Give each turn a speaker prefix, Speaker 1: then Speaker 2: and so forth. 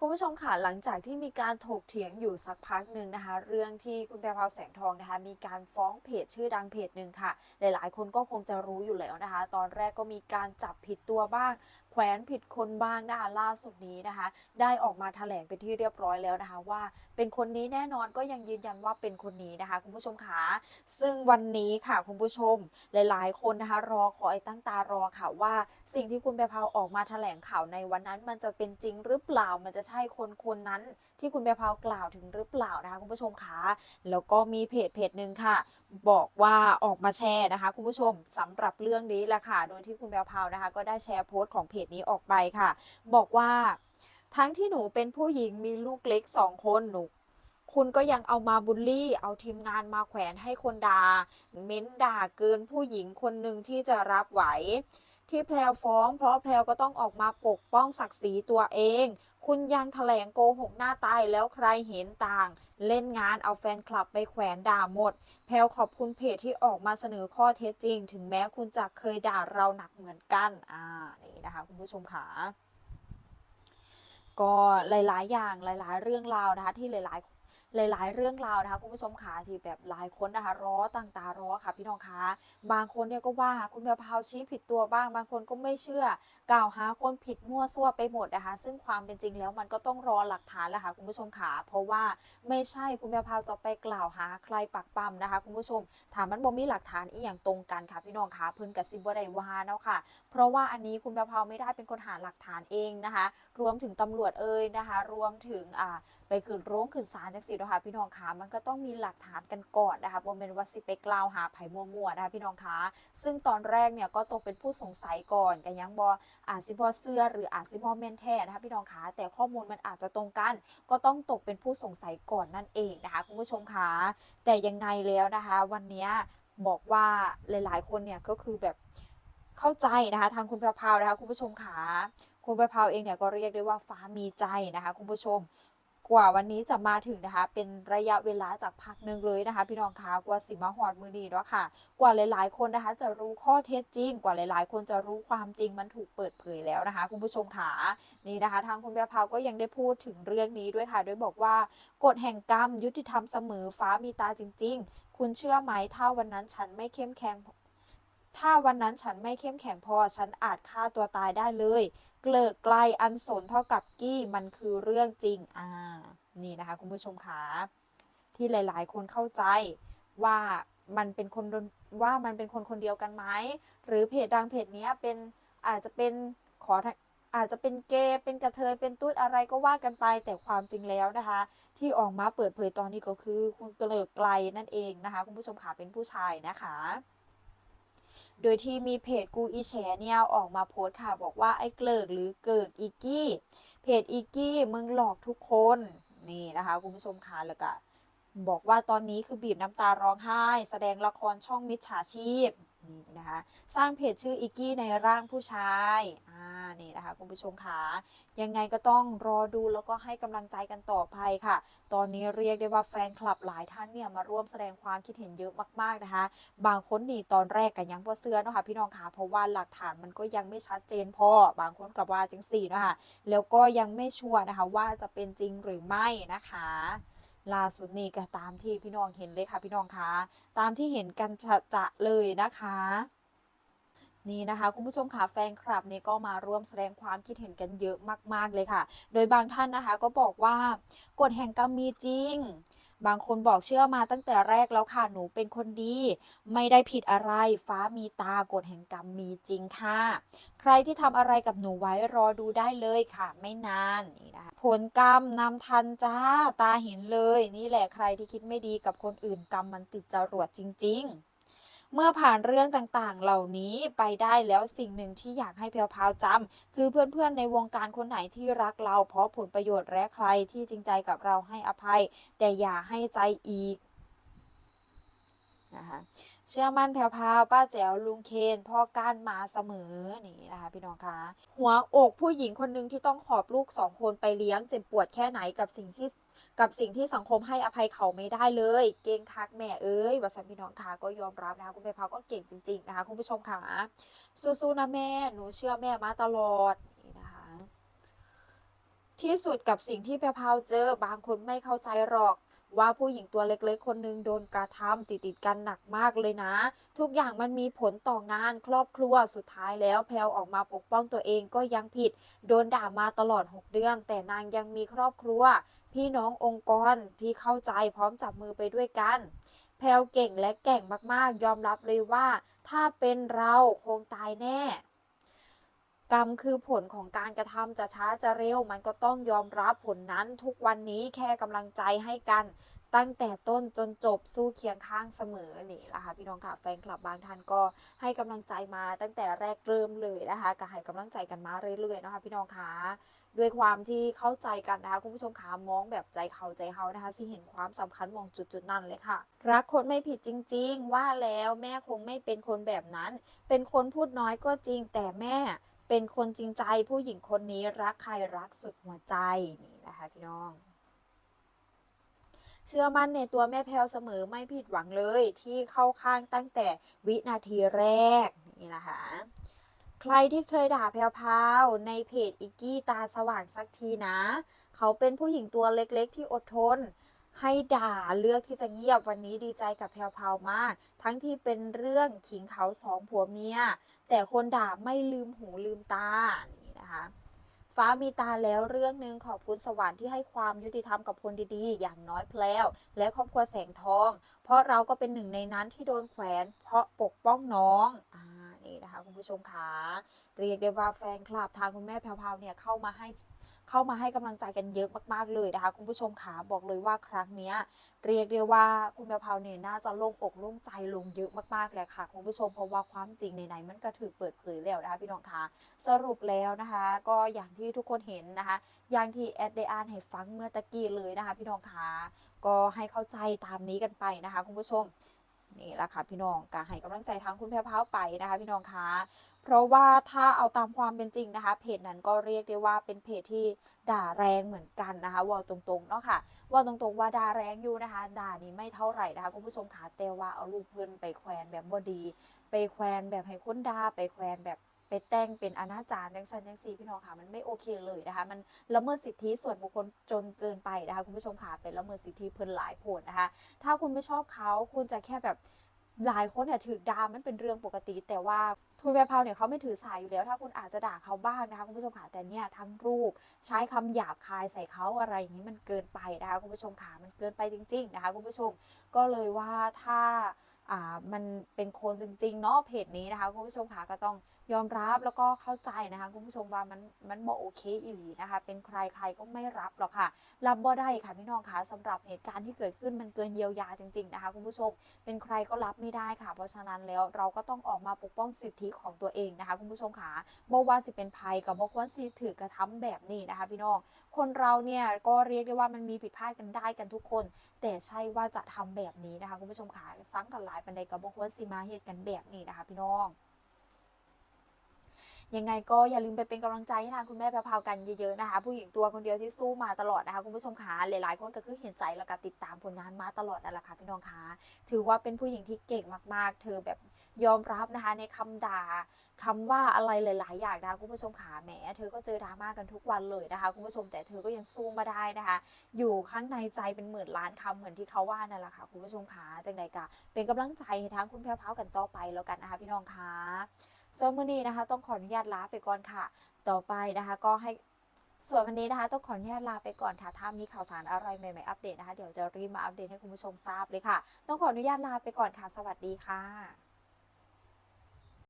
Speaker 1: คุณผู้ชมค่ะหลังจากที่มีการถกเถียงอยู่สักพักหนึ่งนะคะ เรื่องที่คุณแพรพราวแสงทองนะคะ มีการฟ้องเพจชื่อดังเพจหนึ่งค่ะ หลายๆ คนก็คงจะรู้อยู่แล้วนะคะ ตอนแรกก็มีการจับผิดตัวบ้างแขวนผิดคนบ้างนะคะล่าสุดนี้นะคะ ได้ออกมาแถลงเป็นที่เรียบร้อยแล้วนะคะว่า เป็นคนนี้แน่นอนก็ยังยืนยันว่าเป็นคนนี้นะคะ คุณผู้ชมค่ะซึ่งวันนี้ค่ะคุณผู้ชมหลาย ๆ คนนะคะรอคอยตั้งตารอค่ะว่า สิ่งที่คุณแพรพาวออกมาแถลงข่าวในวันนั้น มันจะเป็นจริงหรือเปล่ามันจะใช่คนคนนั้นที่คุณแพรพาวกล่าวถึงหรือเปล่านะคะคุณผู้ชมคะแล้วก็มีเพจเพจหนึ่งค่ะบอกว่าออกมาแชร์นะคะ คุณผู้ชมสำหรับเรื่องนี้แหละค่ะ โดยที่คุณแพรพาวนะคะ ก็ได้แชร์โพสต์ของเพจนี้ออกไปค่ะ บอกว่าทั้งที่หนูเป็นผู้หญิงมีลูกเล็กสองคนหนูคุณก็ยังเอามาบูลลี่ เอาทีมงานมาแขวนให้คนด่าเม้นด่าเกินผู้หญิงคนหนึ่งที่จะรับไหว ที่แพลวฟ้อง เพราะแพลวก็ต้องออกมาปกป้องศักดิ์ศรีตัวเอง คุณยังแถลงโกหกหน้าตายแล้วใครเห็นต่าง เล่นงานเอาแฟนคลับไปแขวนด่าหมด แพลวขอบคุณเพจที่ออกมาเสนอข้อเท็จจริง ถึงแม้คุณจะเคยด่าเราหนักเหมือนกัน อ่า นี่นะคะ คุณผู้ชมขาก็หลาย ๆ อย่างหลาย ๆ เรื่องราวนะคะที่หลาย ๆ หลาย ๆ เรื่องราวนะคะคุณผู้ชมค่ะที่แบบหลายคนนะคะร้อต่างตารอค่ะ พี่น้องคะบางคนเนี่ยก็ว่าคุณแพรพาวชี้ผิดตัวบ้าง บางคนก็ไม่เชื่อ กล่าวหาคนผิดมั่วซั่วไปหมดนะคะ ซึ่งความเป็นจริงแล้วมันก็ต้องรอหลักฐานแหละค่ะคุณผู้ชมค่ะเพราะว่าไม่ใช่คุณแพรพาวจะไปกล่าวหาใครปักปั๊มนะคะ คุณผู้ชมถามมันบ่มีหลักฐานอีกอย่างตรงกันค่ะพี่น้องคะเพิ่นกับซิบไดวาเนาะค่ะ เพราะว่าอันนี้คุณแพรพาวไม่ได้เป็นคนหาหลักฐานเองนะคะ รวมถึงตำรวจเอ่ยนะคะ รวมถึงอ่าไปขึ้นโรงขึ้นศาลจังสินะคะพี่น้องคะมันก็ต้องมีหลักฐานกันก่อนนะคะบ่แม่นว่าสิไปกล่าวหาไผ่มั่วๆนะคะพี่น้องคะซึ่งตอนแรกเนี่ยก็ตกเป็นผู้สงสัยก่อนก็ยังบ่อาจสิบ่เชื่อหรืออาจสิบ่แม่นแท้นะคะพี่น้องคะแต่ข้อมูลมันอาจจะตรงกัน ก็ต้องตกเป็นผู้สงสัยก่อนนั่นเองนะคะคุณผู้ชมคะแต่ยังไงแล้วนะคะ วันนี้บอกว่าหลายๆ คนเนี่ยก็คือแบบเข้าใจนะคะทางคุณแพรพาวนะคะคุณผู้ชมคะคุณแพรพาวเองเนี่ยก็เรียกได้ว่าฟ้ามีใจนะคะคุณผู้ชม กว่าวันนี้จะมาถึงนะคะ เป็นระยะเวลาจากพักหนึ่งเลยนะคะ พี่น้องคะกว่าสิมาหอดมือดีเนาะค่ะ กว่าหลาย ๆ คนนะคะ จะรู้ข้อเท็จจริง กว่าหลาย ๆ คนจะรู้ความจริงมันถูกเปิดเผยแล้วนะคะ คุณผู้ชมค่ะนี่นะคะ ทางคุณแพรพาวก็ยังได้พูดถึงเรื่องนี้ด้วยค่ะโดยบอกว่ากฎแห่งกรรมยุติธรรมเสมอฟ้ามีตาจริง ๆ คุณเชื่อไหมถ้าวันนั้นฉันไม่เข้มแข็งถ้าวันนั้นฉันไม่เข้มแข็งพอ ฉันอาจฆ่าตัวตายได้เลย เกลิกไกลอันสนเท่ากับกี้มันคือเรื่องจริงอ่านี่นะคะ คุณผู้ชมคะที่หลาย ๆ คนเข้าใจว่ามันเป็นคนโดนว่ามันเป็นคนคนเดียวกันไหมหรือเพจดังเพจนี้เป็นอาจจะเป็นขออาจจะเป็นเกย์เป็นกระเทยเป็นตุ๊ดอะไรก็ว่ากันไปแต่ความจริงแล้วนะคะ ที่ออกมาเปิดเผยตอนนี้ก็คือคุณเกลิกไกลนั่นเองนะคะ คุณผู้ชมค่ะเป็นผู้ชายนะคะ โดยที่มีเพจกูอีแฉเนี่ยออกมาโพสต์ค่ะ บอกว่าไอ้เกลิกหรือเกิกอีกี้ เพจอีกี้มึงหลอกทุกคนนี่นะคะคุณผู้ชมคะแล้วก็บอกว่าตอนนี้คือบีบน้ำตาร้องไห้ แสดงละครช่องมิจฉาชีพนี่นะคะ สร้างเพจชื่ออีกี้ในร่างผู้ชายอ่า นี่นะคะคุณผู้ชมคะยังไงก็ต้องรอดูแล้วก็ให้กำลังใจกันต่อไปค่ะ ตอนนี้เรียกได้ว่าแฟนคลับหลายท่านเนี่ยมาร่วมแสดงความคิดเห็นเยอะมากๆนะคะ บางคนนี่ตอนแรกกันยังบ่เสื้อเนาะค่ะพี่น้องคะเพราะว่าหลักฐานมันก็ยังไม่ชัดเจนพอบางคนกับว่าจังสี่นะคะแล้วก็ยังไม่ชัวร์นะคะว่าจะเป็นจริงหรือไม่นะคะล่าสุดนี่ก็ตามที่พี่น้องเห็นเลยค่ะพี่น้องคะตามที่เห็นกันจะๆเลยนะคะ นี่นะคะคุณผู้ชมค่ะแฟนคลับเนี่ยก็มาร่วมแสดงความคิดเห็นกันเยอะมาก ๆ เลยค่ะ โดยบางท่านนะคะก็บอกว่ากฎแห่งกรรมมีจริง บางคนบอกเชื่อมาตั้งแต่แรกแล้วค่ะหนูเป็นคนดี ไม่ได้ผิดอะไรฟ้ามีตากฎแห่งกรรมมีจริงค่ะ ใครที่ทำอะไรกับหนูไว้รอดูได้เลยค่ะ ไม่นานนี่นะคะผลกรรมนำทันจ้าตาเห็นเลย นี่แหละใครที่คิดไม่ดีกับคนอื่นกรรมมันติดจรวดจริง ๆ เมื่อผ่านเรื่องต่างๆ เหล่านี้ไปได้แล้วสิ่งหนึ่งที่อยากให้แพรวพาวจำคือเพื่อนๆในวงการคนไหนที่รักเราเพราะผลประโยชน์และใครที่จริงใจกับเราให้อภัย แต่อย่าให้ใจอีกนะคะเชื่อมั่นแพรวพาวป้าแจ๋วลุงเคนพ่อก้านมาเสมอนี่นะคะพี่น้องคะหัวอกผู้หญิงคนหนึ่งที่ต้องขอบลูกสองคนไปเลี้ยงเจ็บปวดแค่ไหนกับสิ่งที่ กับสิ่งที่สังคมให้อภัยเขาไม่ได้เลย เก่งคักแม่เอ้ยวัสันพี่น้องค่ะก็ยอมรับนะคะคุณเพพาก็เก่งจริง ๆ นะคะคุณผู้ชมค่ะสู้ๆนะแม่หนูเชื่อแม่มาตลอดนี่นะคะ ที่สุดกับสิ่งที่เพพาเจอบางคนไม่เข้าใจหรอก ว่าผู้หญิงตัวเล็กๆ คนหนึ่งโดนกระทำติดติดกันหนักมากเลยนะ ทุกอย่างมันมีผลต่องานครอบครัวสุดท้ายแล้วแพลวออกมาปกป้องตัวเองก็ยังผิด โดนด่ามาตลอด 6 เดือน แต่นางยังมีครอบครัว พี่น้ององค์กรที่เข้าใจพร้อมจับมือไปด้วยกันแพลวเก่งและแก่งมากๆ ยอมรับเลยว่า ถ้าเป็นเราคงตายแน่ กรรมคือผลของการกระทำจะช้าจะเร็ว มันก็ต้องยอมรับผลนั้นทุกวันนี้แค่กำลังใจให้กันตั้งแต่ต้นจนจบสู้เคียงข้างเสมอนี่แหละค่ะพี่น้องค่ะแฟนคลับบางท่านก็ให้กำลังใจมาตั้งแต่แรกเริ่มเลยนะคะก็ให้กำลังใจกันมาเรื่อยๆนะคะพี่น้องค่ะด้วยความที่เข้าใจกันนะคะคุณผู้ชมค่ะมองแบบใจเขาใจเฮานะคะที่เห็นความสำคัญมองจุดๆนั้นเลยค่ะ รักคนไม่ผิดจริง ๆ ว่าแล้วแม่คงไม่เป็นคนแบบนั้น เป็นคนพูดน้อยก็จริงแต่แม่ เป็นคนจริงใจผู้หญิงคนนี้รักใครรักสุดหัวใจนี่นะคะพี่น้อง เชื่อมั่นในตัวแม่แพลวเสมอไม่ผิดหวังเลยที่เข้าข้างตั้งแต่วินาทีแรกนี่นะคะใครที่เคยด่าแพลวพาวในเพจอิกกี้ตาสว่างสักทีนะ เขาเป็นผู้หญิงตัวเล็กๆที่อดทน ให้ด่าเลือกที่จะเงียบวันนี้ดีใจกับแพลวพราวมาก ทั้งที่เป็นเรื่องขิงเขาสองผัวเมีย แต่คนด่าไม่ลืมหูลืมตานี่นะคะฟ้ามีตาแล้วเรื่องหนึ่งขอบคุณสวรรค์ที่ให้ความยุติธรรมกับคนดีๆ อย่างน้อยแพลวและครอบครัวแสงทอง เพราะเราก็เป็นหนึ่งในนั้นที่โดนแขวน เพราะปกป้องน้องอ่านี่นะคะคุณผู้ชมคะเรียกได้ว่าแฟนคลับทางคุณแม่แพรวๆเนี่ยเข้ามาให้ เข้ามาให้กำลังใจกันเยอะมากๆเลยนะคะ คุณผู้ชมขาบอกเลยว่าครั้งนี้เรียกได้ว่าคุณแพรวเนี่ยน่าจะโล่งอกโล่งใจลงเยอะมากๆเลยค่ะ คุณผู้ชมเพราะว่าความจริงในๆมันก็ถือเปิดเผยแล้วนะคะพี่น้องคะสรุปแล้วนะคะ ก็อย่างที่ทุกคนเห็นนะคะ อย่างที่แอดได้อ่านให้ฟังเมื่อตะกี้เลยนะคะ พี่น้องคะก็ให้เข้าใจตามนี้กันไปนะคะ คุณผู้ชม นี่แหละค่ะพี่น้องก็ให้กำลังใจทั้งคุณแพรวไปนะคะ พี่น้องคะเพราะว่าถ้าเอาตามความเป็นจริงนะคะ เพจนั้นก็เรียกได้ว่าเป็นเพจที่ด่าแรงเหมือนกันนะคะว่าตรงๆเนาะค่ะว่าตรงๆว่าด่าแรงอยู่นะคะด่านี้ไม่เท่าไหร่นะคะคุณผู้ชมคะแต่ว่าเอาลูกเพื่อนไปแควนแบบบ่ดี ไปแควนแบบให้คนด่าไปแควนแบบ ไปแต่งเป็นอนาจารจังสันจังซีพี่น้องค่ะมันไม่โอเคเลยนะคะ มันละเมิดสิทธิส่วนบุคคลจนเกินไปนะคะคุณผู้ชมค่ะเป็นละเมิดสิทธิเพิ่นหลายผลนะคะ ถ้าคุณไม่ชอบเขาคุณจะแค่แบบหลายคนเนี่ยถือดามันเป็นเรื่องปกติ แต่ว่าทุนแวร์พาวเนี่ยเขาไม่ถือสายอยู่แล้ว ถ้าคุณอาจจะด่าเขาบ้างนะคะคุณผู้ชมค่ะแต่เนี่ยทั้งรูปใช้คำหยาบคายใส่เขาอะไรอย่างนี้มันเกินไปนะคะคุณผู้ชมค่ะมันเกินไปจริง ๆ นะคะคุณผู้ชมก็เลยว่าถ้าอ่ามันเป็นคนจริงๆเนาะเพจนี้นะคะคุณผู้ชมค่ะก็ต้อง ยอมรับแล้วก็เข้าใจนะคะคุณผู้ชมว่ามันมันบ่โอเคอีหลีนะคะ เป็นใครใครก็ไม่รับหรอกค่ะ รับบ่ได้ค่ะพี่น้องคะสำหรับเหตุการณ์ที่เกิดขึ้นมันเกินเยียวยาจริง ๆนะคะ คุณผู้ชมเป็นใครก็รับไม่ได้ค่ะ เพราะฉะนั้นแล้วเราก็ต้องออกมาปกป้องสิทธิของตัวเองนะคะ คุณผู้ชมค่ะบ่ว่าสิเป็นภัยกับบ่ควรสิถือกระทำแบบนี้นะคะ พี่น้องคนเราเนี่ยก็เรียกได้ว่ามันมีผิดพลาดกันได้กันทุกคน แต่ใช่ว่าจะทำแบบนี้นะคะ คุณผู้ชมค่ะซ้ำกันหลายปันใดกับบ่ควรสิมาเหตุกันแบบนี้นะคะ พี่น้อง ยังไงก็อย่าลืมไปเป็นกำลังใจให้ทางคุณแม่แพรวๆกันเยอะๆนะคะ ผู้หญิงตัวคนเดียวที่สู้มาตลอดนะคะคุณผู้ชมคะหลายๆคนก็คือเห็นใจแล้วก็ติดตามผลงานมาตลอดนั่นแหละค่ะพี่น้องคะถือว่าเป็นผู้หญิงที่เก่งมากๆ เธอแบบยอมรับนะคะในคำด่าคำว่าอะไรหลาย ๆ อย่างนะคะคุณผู้ชมขาแหมเธอก็เจอดราม่ากันทุกวันเลยนะคะคุณผู้ชมแต่เธอก็ยังสู้มาได้นะคะ อยู่ข้างในใจเป็นหมื่นล้านคำเหมือนที่เขาว่านั่นแหละค่ะคุณผู้ชมคะจังใดกะเป็นกำลังใจให้ทั้งคุณแพรวๆกันต่อไปแล้วกันนะคะพี่น้องคะ ส่วนมื้อนี้นะคะ ต้องขออนุญาตลาไปก่อนค่ะ ต่อไปนะคะ ก็ให้ส่วนวันนี้นะคะต้องขออนุญาตลาไปก่อนค่ะ ถ้ามีข่าวสารอะไรใหม่ๆอัปเดตนะคะ เดี๋ยวจะรีบมาอัปเดตให้คุณผู้ชมทราบเลยค่ะ ต้องขออนุญาตลาไปก่อนค่ะ สวัสดีค่ะ